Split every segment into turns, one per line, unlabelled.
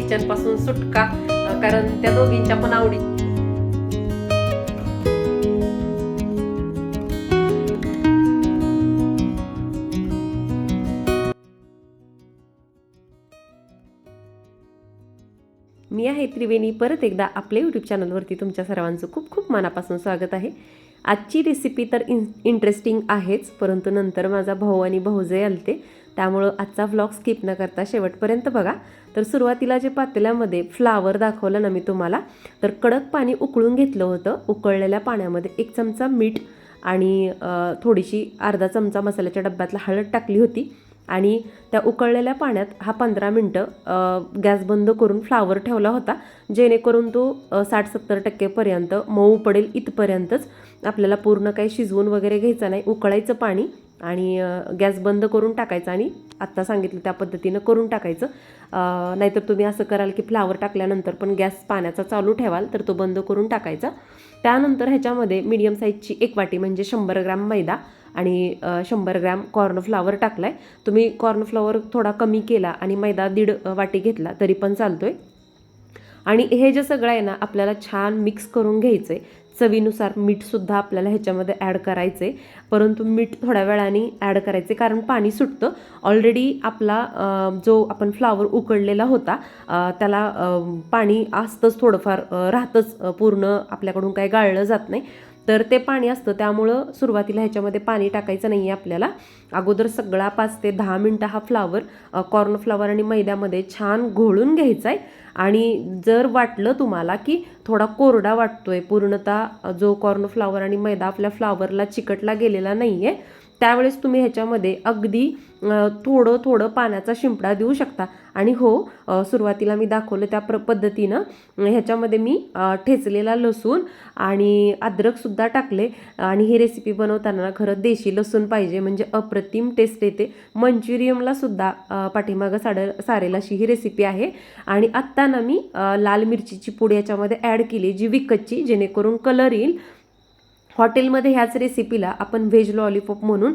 किचनपासून सुटका कारण त्या दोघींच्या पण आवडी मी आहे त्रिवेणी. परत एकदा आपल्या यूट्यूब चॅनलवरती तुमच्या सर्वांचं खूप खूप मनापासून स्वागत आहे. आजची रेसिपी तर इन इंटरेस्टिंग आहेच परंतु नंतर माझा भाऊ आणि भाऊजे आलते. त्यामुळं आजचा व्लॉग स्किप न करता शेवटपर्यंत बघा. तर सुरुवातीला जे पातेल्यामध्ये फ्लावर दाखवलं ना मी तुम्हाला तर कडक पाणी उकळून घेतलं होतं. उकळलेल्या पाण्यामध्ये एक चमचा मीठ आणि थोडीशी अर्धा चमचा मसाल्याच्या डब्यातला हळद टाकली होती. आणि त्या उकळलेल्या पाण्यात हा पंधरा मिनटं गॅस बंद करून फ्लावर ठेवला होता. जेणेकरून तो साठ सत्तर टक्केपर्यंत मऊ पडेल इथपर्यंतच. आपल्याला पूर्ण काही शिजवून वगैरे घ्यायचं नाही. उकळायचं पाणी आणि गॅस बंद करून टाकायचं आणि आत्ता सांगितलं त्या पद्धतीनं करून टाकायचं. नाहीतर तुम्ही असं कराल की फ्लावर टाकल्यानंतर पण गॅस पाण्याचा चालू ठेवाल तर तो बंद करून टाकायचा. त्यानंतर ह्याच्यामध्ये मीडियम साईजची एक वाटी म्हणजे शंभर ग्रॅम मैदा आणि शंभर ग्रॅम कॉर्नफ्लावर टाकला आहे तुम्ही कॉर्नफ्लावर थोडा कमी केला आणि मैदा दीड वाटी घेतला तरी पण चालतोय. आणि हे जे सगळं आहे ना आपल्याला छान मिक्स करून घ्यायचं आहे चवीनुसार मीठसुद्धा आपल्याला ह्याच्यामध्ये ॲड करायचं आहे परंतु मीठ थोड्या वेळाने ॲड करायचे कारण पाणी सुटतं. ऑलरेडी आपला जो आपण फ्लावर उकळलेला होता त्याला पाणी असतंच थोडंफार राहतंच पूर्ण आपल्याकडून काही गाळलं जात नाही. तर ते पाणी असतं. त्यामुळं सुरुवातीला ह्याच्यामध्ये पाणी टाकायचं नाही आहे आपल्याला. अगोदर सगळा पाच ते दहा मिनटं हा फ्लावर कॉर्नफ्लावर आणि मैद्यामध्ये छान घोळून घ्यायचा आहे आणि जर वाटलं तुम्हाला की थोडा कोरडा वाटतोय पूर्णतः जो कॉर्नफ्लावर आणि मैदा आपल्या फ्लावरला चिकटला गेलेला नाही आहे त्यावेळेस तुम्ही ह्याच्यामध्ये अगदी थोडं थोडं पाण्याचा शिंपडा देऊ शकता. आणि हो सुरुवातीला मी दाखवलं त्या प्र पद्धतीनं ह्याच्यामध्ये मी ठेचलेला लसूण आणि अद्रकसुद्धा टाकले. आणि ही रेसिपी बनवताना खरं देशी लसूण पाहिजे म्हणजे अप्रतिम टेस्ट येते. मंचुरियमलासुद्धा पाठीमागं साड सारेल अशी ही रेसिपी आहे. आणि आत्ता ना मी लाल मिरचीची पूड याच्यामध्ये ॲड केली जी विकतची जेणेकरून कलर येईल. हॉटेलमध्ये ह्याच रेसिपीला आपण व्हेज लॉलीपॉप म्हणून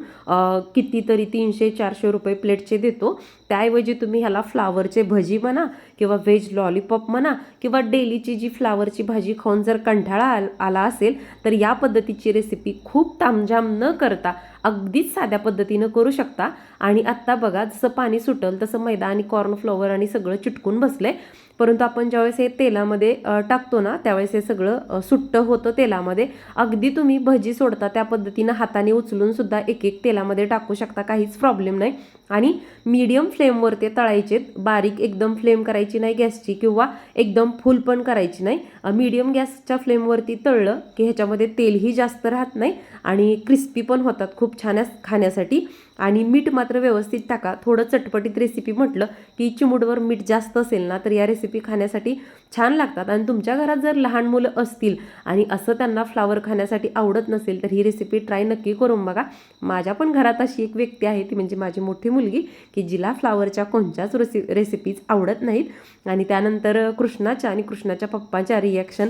कितीतरी तीनशे चारशे रुपये प्लेटचे देतो. त्याऐवजी तुम्ही ह्याला फ्लावरचे भजी म्हणा किंवा व्हेज लॉलीपॉप म्हणा किंवा डेलीची जी फ्लावरची भाजी खाऊन जर कंटाळा आल आला असेल तर या पद्धतीची रेसिपी खूप तामझाम न करता अगदीच साध्या पद्धतीनं करू शकता. आणि आत्ता बघा जसं पाणी सुटल तसं मैदा आणि कॉर्नफ्लॉवर आणि सगळं चिटकून बसलंय. परंतु आपण ज्यावेळेस हे तेलामध्ये टाकतो ना त्यावेळेस हे सगळं सुट्टं होतं तेलामध्ये. अगदी तुम्ही भजी सोडता त्या पद्धतीनं हाताने उचलून सुद्धा एक एक तेलामध्ये टाकू शकता काहीच प्रॉब्लेम नाही. आणि मीडियम फ्लेमवर ते तळायचे बारीक एकदम फ्लेम करायची नाही गॅसची किंवा एकदम फुल पण करायची नाही. मीडियम गॅसच्या फ्लेमवरती तळलं की ह्याच्यामध्ये तेलही जास्त राहत नाही आणि क्रिस्पी पण होतात खूप छान खाण्यासाठी. आणि मीठ मात्र व्यवस्थित टाका. थोडं चटपटीत रेसिपी म्हटलं की चिमूटवर मीठ जास्त असेल ना तर या रेसिपी खाण्यासाठी छान लागतात. आणि तुमच्या घरात जर लहान मुलं असतील आणि असं त्यांना फ्लावर खाण्यासाठी आवडत नसेल तर ही रेसिपी ट्राय नक्की करून बघा. माझ्या पण घरात अशी एक व्यक्ती आहे ती म्हणजे माझी मोठी मुलगी की जिला फ्लावरच्या कोणत्याच रेसि रेसिपीज आवडत नाहीत. आणि त्यानंतर कृष्णाच्या आणि कृष्णाच्या पप्पाच्या रिॲक्शन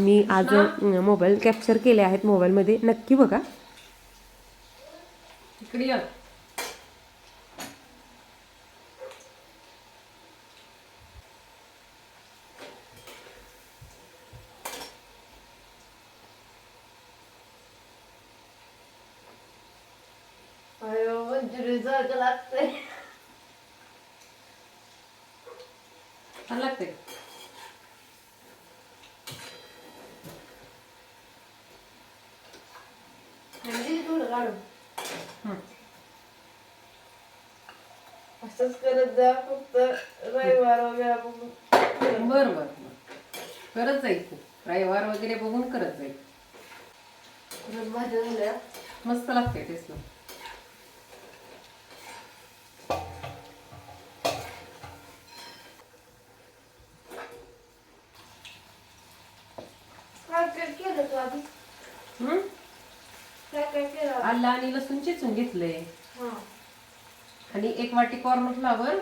मी आज मोबाईल कॅप्चर केले आहेत. मोबाईलमध्ये नक्की बघा.
छान लागते
म्हणजे थोडं काढून
हं.
असंच करत जा फक्त रविवार वगैरे बघून
बरं बरं बरं. करत जाईल तू. रविवार वगैरे बघून करत जाईल.
परत भाज्या झाल्या?
मस्त लागते टेस्ट
काय काय केलं तू आधी? काय काय केलं?
आलं आणि लसूण चिचून घेतलंय. एक वाटी कॉर्नफ्लावर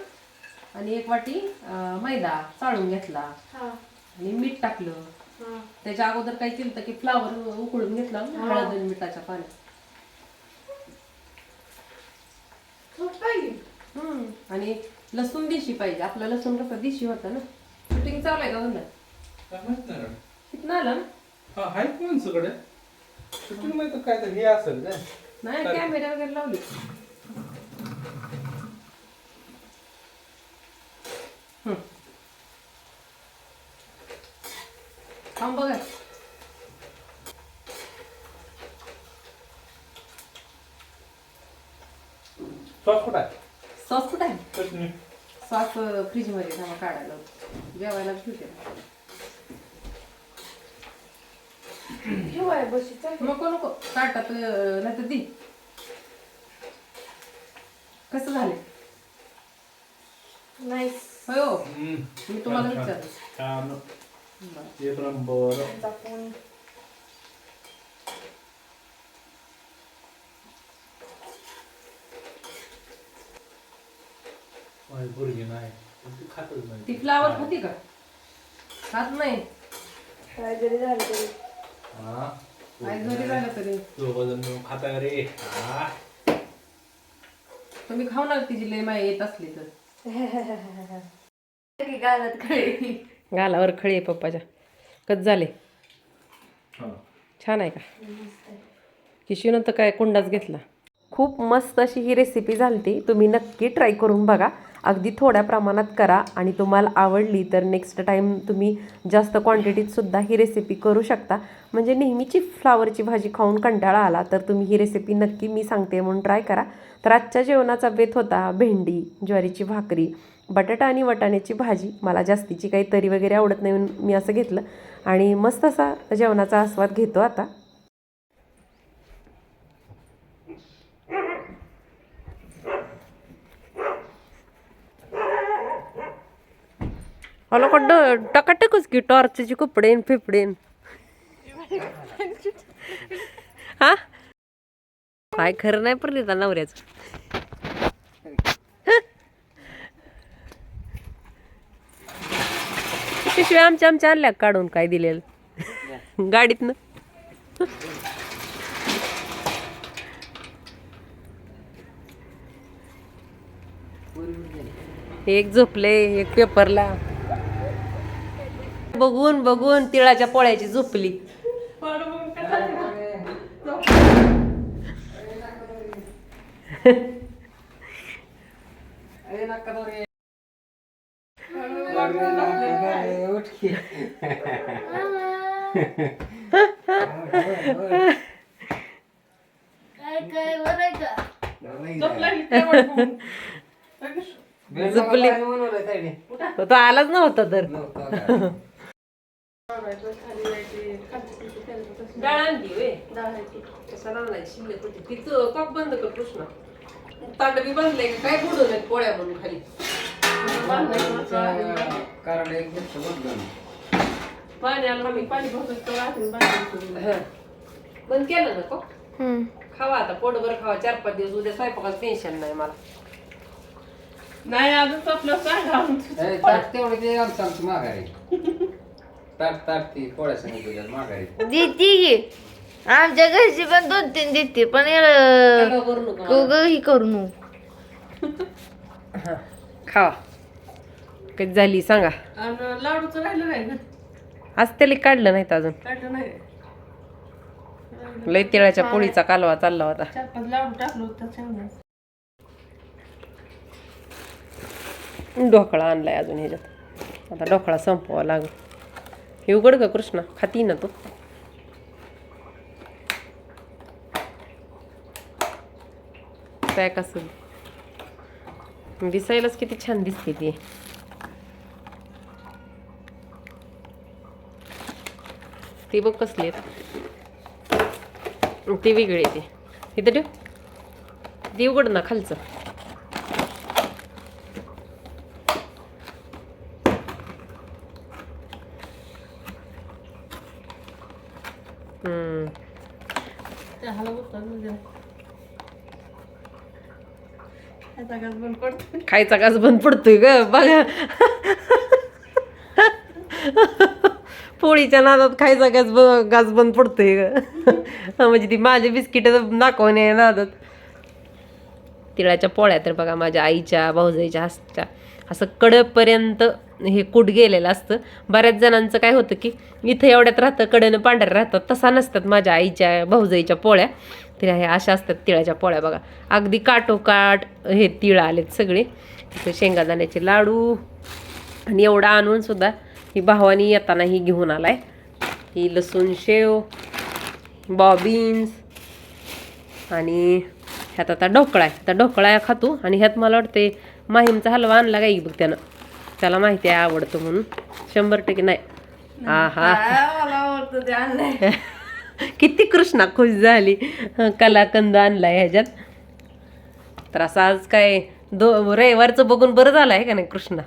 आणि एक वाटी अं, मैदा चाळून घेतला.
हा.
आणि मीठ टाकलं.
हा.
त्याच्या अगोदर काय केलं की फ्लावर उकळून घेतला हळद आणि मिठाच्या पाण्यात.
खूप पाहिजे.
हम्म. आणि लसूण दिशी पाहिजे. आपला लसूण कसं दिशी होता ना. शूटिंग चालू आहे का म्हणलं?
काय माहीत नाही गड्या.
किती आलं
हा आहे की माणसाकडे? शूटिंग काय तर हे असेल काय
नाही. कॅमेरा वगैरे लावली. थांब बघा
सॉस कुठं आहे?
सॉस कुठं आहे?
चटणी
सॉस फ्रीजमध्ये थांबा काढायला. जेवायला ठेवते.
ठेवाय बशी चालेल
नको नको. ताटात नाही तर दी. कसं झालं होय हो.
हम्म.
मी तुम्हाला
छान, छान.
विचारलं
छान.
बरं.
एक नंबर माझी पोरगी नाही ती खातच नाही
ती फ्लावर खाती का खात नाही
काय जरी झालं तरी
हा
आई घरी झालं तरी
दोघं जण खाता रे हा
तुम्ही खाऊ नका तिची लय माय येत असली तर
की गालात खळी
गालावर खळी आहे पप्पाच्या. कच झाले?
हा.
छान आहे का? किशूनं तर काय कुंडाच घेतला. खूप मस्त अशी ही रेसिपी झालती. तुम्ही नक्की ट्राय करून बघा. अगदी थोड्या प्रमाणात करा. आणि तुम्हाला आवडली तर नेक्स्ट टाईम तुम्ही जास्त क्वांटिटीत सुद्धा ही रेसिपी करू शकता. म्हणजे नेहमीची फ्लावरची भाजी खाऊन कंटाळा आला तर तुम्ही ही रेसिपी नक्की मी सांगते म्हणून ट्राय करा. तर आजच्या जेवणाचा बेत होता भेंडी ज्वारीची भाकरी. बटाटा आणि वटाण्याची भाजी मला जास्तीची काही तरी वगैरे आवडत नाही म्हणून मी असं घेतलं. आणि मस्त असा जेवणाचा आस्वाद घेतो आता. हॉलो कड टकाटकच की टॉर्चची कपडे फिपडेन हा? काय खरं नाही पण त्या नवऱ्याचं. पिशव्या आमच्या आमच्या आणल्या काढून काय दिलेलं? गाडीतनं. एक झोपले एक पेपरला. बघून बघून तिळाच्या पोळ्याची झोपली.
काय काय बरं का
झोपली. तो आलाच नव्हता तर. बंद कर कृष्णा तांड बी बांधले की काय बुडून पोळ्या म्हणून खाली
कारण एक
पाणी आलं पाणी भरतो
हं. बंद केलं ना कॉक खावा आता पोटभर खावा. चार पाच दिवस उद्या स्वयंपाकाचं टेन्शन नाही मला.
नाही अजून आपलं सांगा
ए, ताट तेवढे ते आमचं आमचं माघारी. ताट ताट ती पोळ्या सांगितलं तुझ्या माघारी.
देते की. आमच्या घरची पण दोन तीन देते पण
करू नको मला.
ही करू नको.
खावा. कधी झाली सांगा.
आणि लाडूचं राहिलं नाही ना
आज त्याला काढलं नाहीत अजून.
काढलं नाही.
लय तिळाच्या पोळीचा कालवा चालला होता.
चार पाच लाडू टाकलं होतं त्याच्यामध्ये
ढोकळा आणलाय अजून ह्याच्यात. आता ढोकळा संपवा लागेल. हे उघड का कृष्णा खाती ना तू. पॅक असेल दिसायलाच किती छान दिसते ती. ती बघ कसली आहेत. ती वेगळी ती. इथं ठेव. ती उघड ना खालचं. खायचा घास बंद पडतोय ग बघा. पोळीच्या नादात खायचा घास ब घास बंद पडतोय ग. म्हणजे ती माझे बिस्किट दाखवणे नादात तिळाच्या पोळ्या तर बघा माझ्या आईच्या भाऊजाईच्या हातच्या असं कडपर्यंत हे कूट गेलेलं असतं. बऱ्याच जणांचं काय होतं की इथं एवढ्यात राहतं कडेनं पांढऱ्या राहतात तसा नसतात माझ्या आईच्या भाऊजाईच्या पोळ्या. तिला हे अशा असतात तिळाच्या पोळ्या बघा. अगदी काटोकाट हे तिळ आलेत सगळे. शेंगादाण्याचे लाडू. आणि एवढा आणून सुद्धा ही भावानी येताना ही घेऊन आलाय. ही लसूण शेव बॉबिन्स आणि ह्यात आता ढोकळा आहे. आता ढोकळा खातो आणि ह्यात मला वाटते माहीमचा हलवा आणला काही बघ त्यानं. त्याला माहिती आहे आवडतो म्हणून. शंभर टक्के नाही. हा हा किती कृष्णा खुश झाली. कलाकंद आणलाय ह्याच्यात. तर असं आज काय दो रविवारचं बघून बरं झालं आहे का नाही कृष्णा?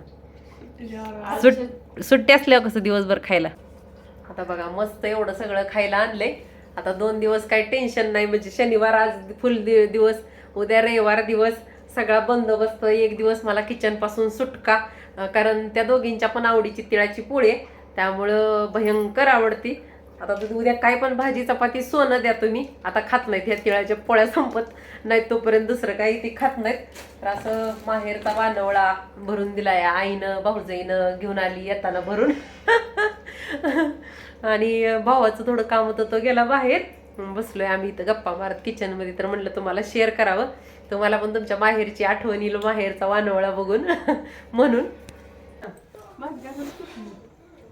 सुट सुट्टी असल्यावर कसं दिवसभर खायला? आता बघा मस्त एवढं सगळं खायला आणलंय. आता दोन दिवस काही टेन्शन नाही म्हणजे शनिवार आज फुल दि दिवस उद्या रविवार दिवस सगळा बंदोबस्त. एक दिवस मला किचनपासून सुटका कारण त्या दोघींच्या पण आवडीची तिळाची पोळी आहे. त्यामुळं भयंकर आवडती. आता तुम्ही उद्या काय पण भाजी चपाती सोनं द्या तुम्ही. आता खात नाहीत ह्या तिळाच्या पोळ्या संपत. नाहीत तोपर्यंत दुसरं काही ते खात नाहीत. तर असं माहेरचा वानवळा भरून दिलाय आईनं भाऊजाईनं घेऊन आली येताना भरून. आणि भावाचं थोडं काम होतं तो गेला बाहेर. बसलोय आम्ही इथं गप्पा मारत किचनमध्ये तर म्हणलं तुम्हाला शेअर करावं. तुम्हाला पण तुमच्या माहेरची आठवण येईल माहेरचा वानवळा बघून. म्हणून.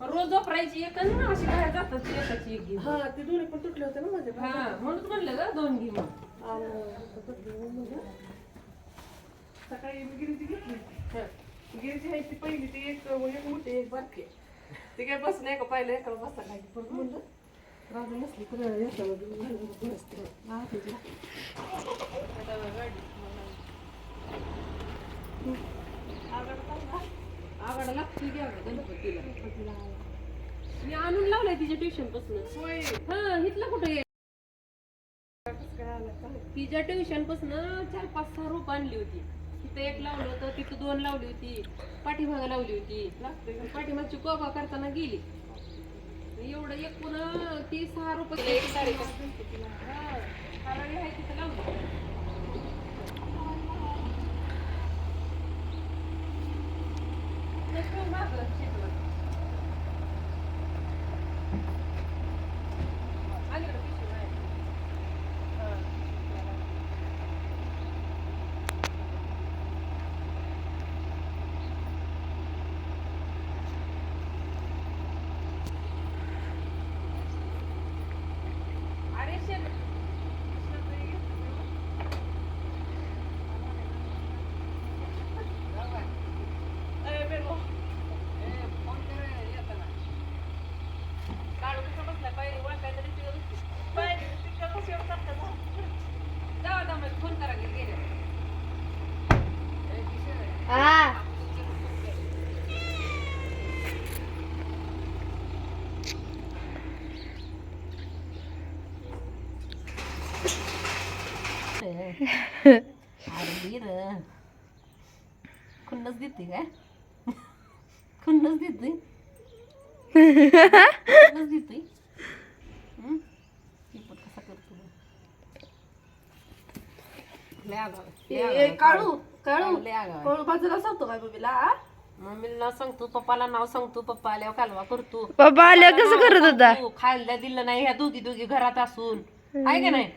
रोज वापरायची एक आणि ना अशी बाहेर जातात ती एकाची एक घे.
हा ते दोन्ही पण तुटले होते ना माझे
हा म्हणून म्हणलं ग दोन घे मग.
सकाळी मी गिरीची घेतली. गिरीची आहे ती पहिली ती एक एक मोठी एक बारकी ती काय बस नाही का पाहिलं एका बसा काय परत म्हणलं राजू नसली तर याच्यामध्ये घालून बसते.
आगाडा लागते घ्या गणपतीला मी आणून लावलाय तिच्या
ट्युशनपासून.
हा इथलं कुठं तिच्या ट्युशनपासून चार पाच सहा रोप आणली होती. तिथं एक लावलं होतं तिथं दोन लावली होती. पाठीमागं लावली होती. पाठीमागची कोबा करताना गेली. एवढं एक पुन्हा ती सहा रुपये हरळी आहे तिथं लावली have a kid. खुन्नस देते काय? खुन्नस देते. खुन्नस देते हं? टिपट कसा करतो बघ. लय आगाऊ आहे, लय आगाऊ
ए,
आहे.
काळू काळू.
लय आगाऊ आहे.
काळू बाजूला सांगतो काय मम्मीला?
मम्मीला नाव सांगतो पप्पाला नाव सांगतो पप्पा आल्यावर कालवा करतो.
पप्पा आल्यावर
पप्पाला
कसं करत होता?
खायला दिलं नाही ह्या दोघी दोघी घरात असून. आहे का नाही?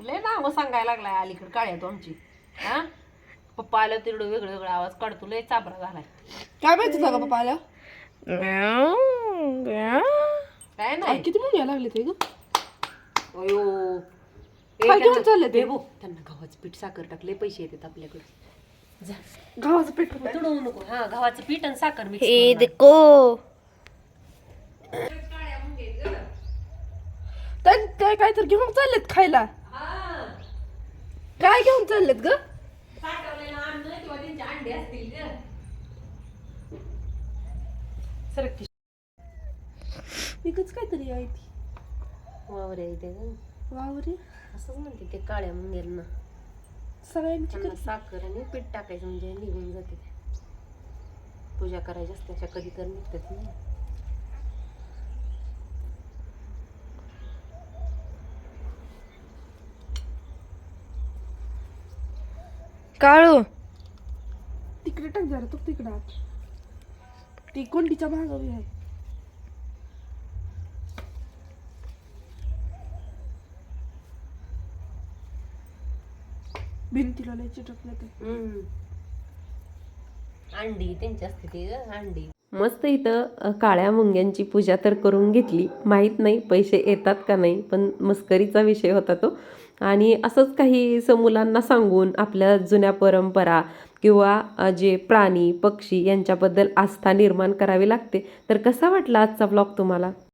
लय नाव सांगायला लागलाय अलीकडे काळ्या तो आमची. हा? पप्पा आल्यावर तिकडं वेगळं वेगळं आवाज काढतो लय चाबरा झालाय.
काय माहिती का पप्पा आल्या
काय नाही.
किती मुली लागले ते ग? काय घेऊन चालले ते?
बेबू, त्यांना गव्हाचं पीठ साखर टाकले पैसे येतात आपल्याकडे. जा.
गव्हाचं पीठ
तुडवू नको. हा गव्हाचं पीठ आणि साखर मिक्स
हे देखो. ते काय तर घेऊन चाललेत खायला. काय घेऊन चाललेत ग?
साठवलेलं अन्न किंवा त्यांचे अंडे असतील ग. सरक
विकच काहीतरी आहे ती.
वावर आहे ते ग.
वावरे.
असंच म्हणते ते काळ्या मुंग्यांना
सगळ्यांची
त्यांना साखर आणि पीठ टाकायचं म्हणजे निघून जाते ते. पूजा करायची असते अशा कधी तर निघतात नाही
काळू. तिकडे टाक जरा तो तिकडे आत. ती कोंडीच्या मागं आहे. भिंतीला लय चिटकलं ते.
अंडी त्यांची असते ती ग अंडी.
मस्त इथं अ, काळ्या मुंग्यांची पूजा तर करून घेतली. माहीत नाही पैसे येतात का नाही पण मस्करीचा विषय होता तो. आणि असंच काही स मुलांना सांगून आपल्या जुन्या परंपरा किंवा अ, जे प्राणी पक्षी यांच्याबद्दल आस्था निर्माण करावी लागते. तर कसा वाटला आजचा ब्लॉग तुम्हाला?